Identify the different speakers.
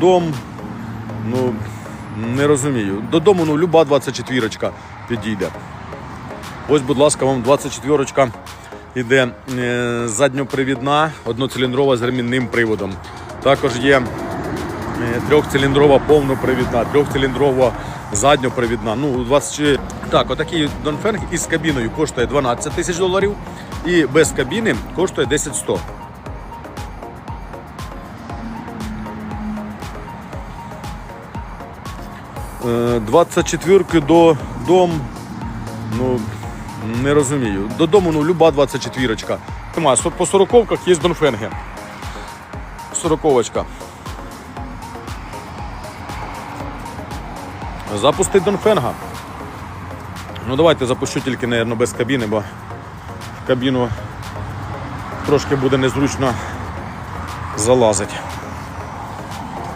Speaker 1: дом, ну, не розумію. Додому ну, люба 24 ка підійде. Ось, будь ласка, вам 24 іде е, задньопривідна, одноциліндрова з ремінним приводом. Також є е, трьохциліндрова повнопривідна, трьохциліндрова задньопривідна. Ну, 24. Так, отакий Донфенг із кабіною коштує 12 тисяч доларів і без кабіни коштує 10 100. 24 до дом, ну, не розумію. Додому, ну, люба 24 Нема, со- по сороковках є Донфенги. Сороковочка. Запусти Донфенга. Ну давайте запущу тільки, мабуть, без кабіни, бо в кабіну трошки буде незручно залазити.